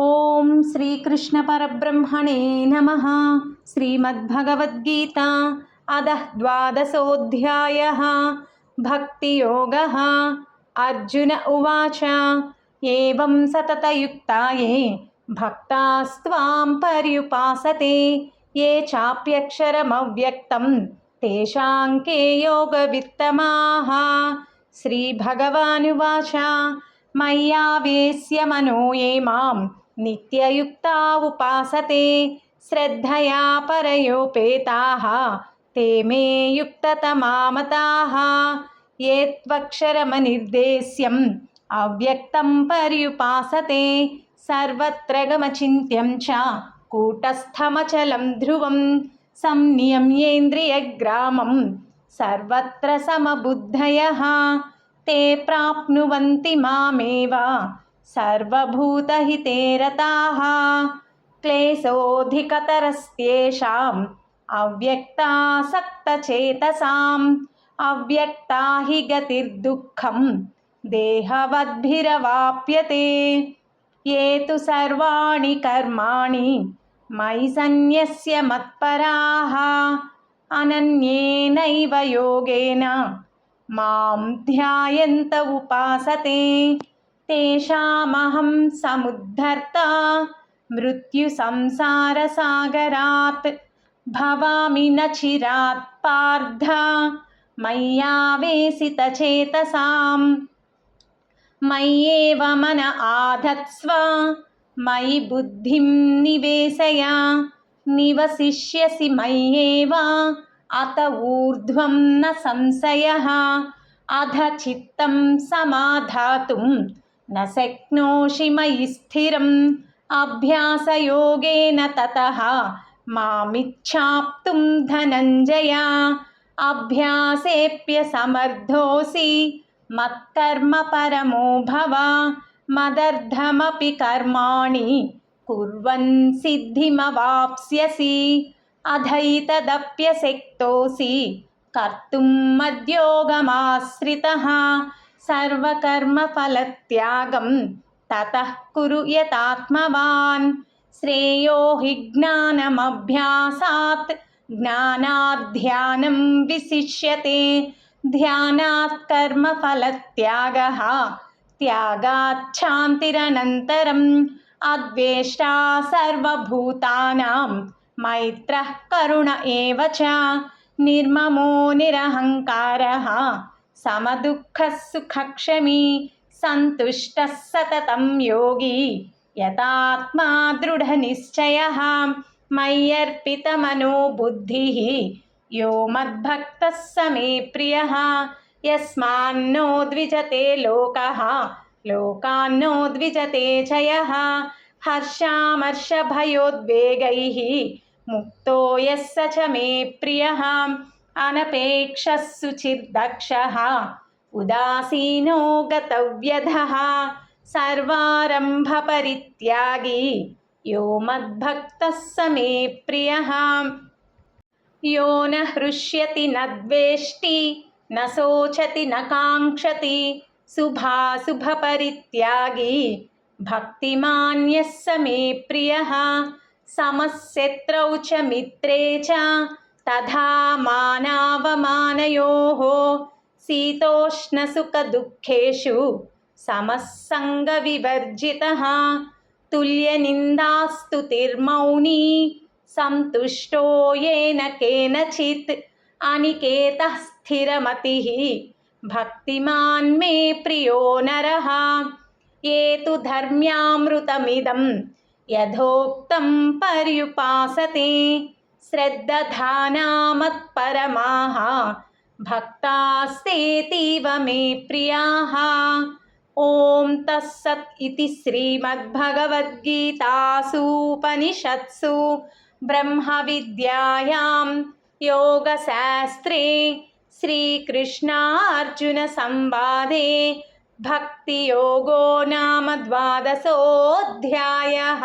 ॐ श्रीकृष्णपरब्रह्मणे नमः। श्रीमद्भगवद्गीता अधः द्वादशोऽध्यायः। भक्तियोगः। अर्जुन उवाच, एवं सततयुक्ताये भक्तास्त्वां पर्युपासते, ये चाप्यक्षरमव्यक्तं, तेषां के योगवित्तमाः। श्रीभगवानुवाच मय्यावेश्य मनो ये माँ నిత్యయుక్తా ఉపాసతే శ్రద్ధయా పరయోపేతా తే మే యుక్తతమామతా ఏ త్వక్షరమనిర్దేశ్యం అవ్యక్తం పర్యుపాసతే సర్వత్ర గమచింత్యం చ కూటస్థమచలం ధ్రువం సంనియమ్యేంద్రియగ్రామం సర్వత్ర సమబుద్ధయ తే ప్రాప్నువంతి మామేవ సర్వభూతహితే రతాः క్లేశోధికతరస్యేషాం అవ్యక్తాసక్తచేతసాం అవ్యక్తా హి గతిర్దుఃఖం దేహవద్భిరవాప్యతే ఏ తు సర్వాణి కర్మాణి మయి సన్యస్య మత్పరాः అనన్యేనైవ యోగేన మాం ధ్యాయంత ఉపాసతే తేషామహం సముద్ధర్త మృత్యు సంసార సాగరాత్ భవామి నచిరాత్ పార్థ మయ్యావేసిత చేతసాం మయ్యేవ మన ఆధత్స్వ మయి బుద్ధిం నివేశయ నివసిష్యసి మయ్యేవ అత ఊర్ధ్వం న సంశయ అధ చిత్తం సమాధాతుం न शक्नोषि मयि स्थिरम्। अभ्यासयोगेन ततः मामिच्छाप्तुं धनञ्जय। अभ्यासेऽप्यसमर्थोऽसि मत्कर्म परमो भव। मदर्थमपि कर्माणि कुर्वन् सिद्धिमवाप्स्यसि। अधैतदप्यशक्तोऽसि कर्तुं मद्योगमाश्रितः। सर्वकर्मफलत्यागं ततः कुरु यतात्मवान्। श्रेयो हि ज्ञानमभ्यासात्, ज्ञानाध्यानं विशिष्यते। ध्यानात् कर्मफलत्यागः त्यागाच्छान्तिरनन्तरम् अद्वेष्टा सर्वभूतानां, मैत्रः करुण एव च। निर्ममो निरहङ्कारः। समदुःखः सुखक्षमी सन्तुष्टः सततं योगी। यतात्मा दृढनिश्चयः मय्यर्पितमनो बुद्धिः। यो मद्भक्तः स मे प्रियः। यस्मान्नो द्विजते लोकः। लोकान्नो द्विजते च यः हर्षामर्षभयोद्वेगैः। मुक्तो यः स च मे प्रियः। अनपेक्षः सुचिर्दक्षः उदासीनो गतव्यधः सर्वारम्भपरित्यागी यो मद्भक्तः स मे प्रियः यो न हृष्यति न द्वेष्टि न शोचति न काङ्क्षति शुभाशुभपरित्यागी भक्तिमान्यः स मे प्रियः समशत्रौ च मित्रे च तथा मानावमानयोः शीतोष्णसुखदुःखेषु समस्सङ्गविवर्जितः तुल्यनिन्दास्तुतिर्मौनी सन्तुष्टो येन केनचित् अनिकेतः स्थिरमतिः भक्तिमान् मे प्रियो नरः ये तु धर्म्यामृतमिदं यथोक्तं पर्युपासते श्रद्दधानामत्परमाः भक्तास्तेतीव मे प्रियाः। ॐ तत्सत् इति श्रीमद्भगवद्गीतासूपनिषत्सु ब्रह्मविद्यायां योगशास्त्रे श्रीकृष्णार्जुनसंवादे भक्तियोगो नाम द्वादशोऽध्यायः।